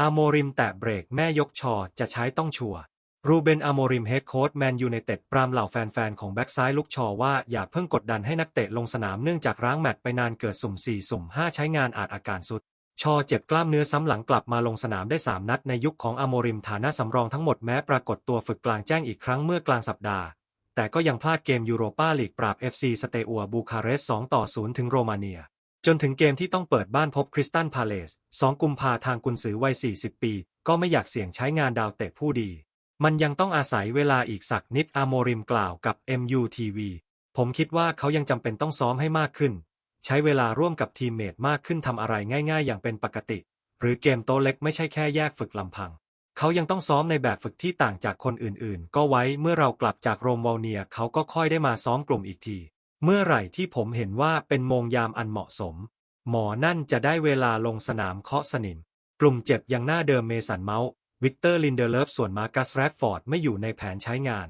อาโมริมแตะเบรกแม่ยกชอจะใช้ต้องชัวรูเบนอาโมริมเฮดโค้ชแมนยูไนเต็ดปรามเหล่าแฟนๆ ของแบ็กซ้ายลุกชอว่าอย่าเพิ่งกดดันให้นักเตะลงสนามเนื่องจากร้างแมตช์ไปนานเกิดสุ่ม 4 สุ่ม 5 ใช้งานอาจอาการสุด ชอเจ็บกล้ามเนื้อซ้ำหลังกลับมาลงสนามได้ 3 นัดในยุคของอาโมริมฐานะสำรองทั้งหมดแม้ปรากฏตัวฝึกกลางแจ้งอีกครั้งเมื่อกลางสัปดาห์ แต่ก็ยังพลาดเกมยูโรปาลีกปราบ FC สเตอัวบูคาเรสต์2ต่อ 0 ถึงโรมาเนีย จนถึงเกมที่ต้องเปิดบ้านพบคริสตันพาเลส 2 กุมภาทางกุนซือวัย 40 ปี ก็ไม่อยากเสี่ยงใช้งานดาวเตะผู้ดี มันยังต้องอาศัยเวลาอีกสักนิดอาโมริมกล่าวกับ MUTV ผมคิดว่าเขายังจำเป็นต้องซ้อมให้มากขึ้น ใช้เวลาร่วมกับทีมเมทมากขึ้นทำอะไรง่าย ๆ อย่างเป็นปกติ หรือเกมโตเล็กไม่ใช่แค่แยกฝึกลำพัง เขายังต้องซ้อมในแบบฝึกที่ต่างจากคนอื่นๆ ก็ไว้เมื่อเรากลับจากโรมวอลเนียเขาก็ค่อยได้มาซ้อมกลุ่มอีกที เมื่อไหร่ที่ผมเห็นว่าเป็นโมงยามอันเหมาะสม หมอนั่นจะได้เวลาลงสนามเคาะสนิม กลุ่มเจ็บยังหน้าเดิมเมสันเมาส์วิกเตอร์ลินเดเลฟส่วนมาร์กัสแรดฟอร์ดไม่อยู่ในแผนใช้งาน